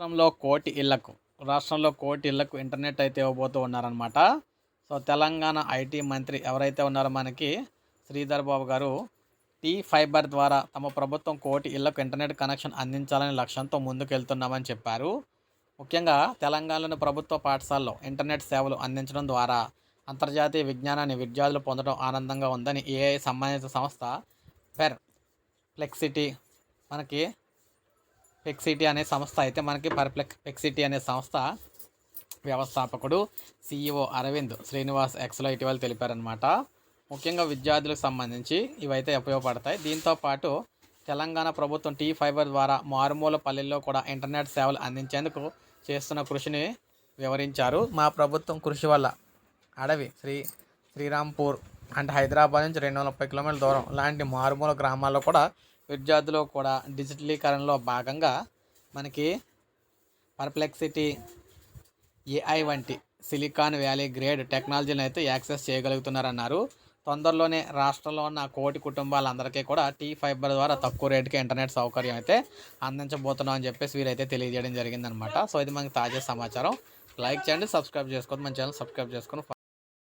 రాష్ట్రంలో కోటి ఇళ్ళకు రాష్ట్రంలో కోటి ఇళ్ళకు ఇంటర్నెట్ అయితే ఇవ్వబోతూ ఉన్నారనమాట సో తెలంగాణ ఐటీ మంత్రి ఎవరైతే ఉన్నారో మనకి శ్రీధర్ బాబు గారు టీ ఫైబర్ ద్వారా తమ ప్రభుత్వం కోటి ఇళ్ళకు ఇంటర్నెట్ కనెక్షన్ అందించాలనే లక్ష్యంతో ముందుకెళ్తున్నామని చెప్పారు. ముఖ్యంగా తెలంగాణలోని ప్రభుత్వ పాఠశాలలో ఇంటర్నెట్ సేవలు అందించడం ద్వారా అంతర్జాతీయ విజ్ఞానాన్ని విద్యార్థులు పొందడం ఆనందంగా ఉందని ఏఐ సంబంధిత సంస్థ పెర్ ఫ్లెక్సిటీ మనకి పెక్సిటీ అనే సంస్థ అయితే మనకి పర్ప్లెక్ పెక్సిటీ అనే సంస్థ వ్యవస్థాపకుడు సిఇఓ అరవింద్ శ్రీనివాస్ ఎక్స్లో ఇటీవల తెలిపారనమాట ముఖ్యంగా విద్యార్థులకు సంబంధించి ఇవైతే ఉపయోగపడతాయి. దీంతో పాటు తెలంగాణ ప్రభుత్వం టీ ఫైబర్ ద్వారా మారుమూల పల్లెల్లో కూడా ఇంటర్నెట్ సేవలు అందించేందుకు చేస్తున్న కృషిని వివరించారు. మా ప్రభుత్వం కృషి వల్ల అడవి శ్రీ శ్రీరాంపూర్ అంటే హైదరాబాద్ నుంచి రెండు వందల ముప్పై కిలోమీటర్ల దూరం లాంటి మారుమూల గ్రామాల్లో కూడా విద్యార్థులు కూడా డిజిటలీకరణలో భాగంగా మనకి పర్ప్లెక్సిటీ ఏఐ వంటి సిలికాన్ వ్యాలీ గ్రేడ్ టెక్నాలజీని అయితే యాక్సెస్ చేయగలుగుతున్నారన్నారు. తొందరలోనే రాష్ట్రంలో ఉన్న కోటి కుటుంబాలందరికీ కూడా టీ ఫైబర్ ద్వారా తక్కువ రేటుకి ఇంటర్నెట్ సౌకర్యం అయితే అందించబోతున్నాం అని చెప్పేసి వీరైతే తెలియజేయడం జరిగిందనమాట సో ఇది మనకి తాజా సమాచారం. లైక్ చేయండి సబ్స్క్రైబ్ చేసుకోండి మన ఛానల్ సబ్స్క్రైబ్ చేసుకొని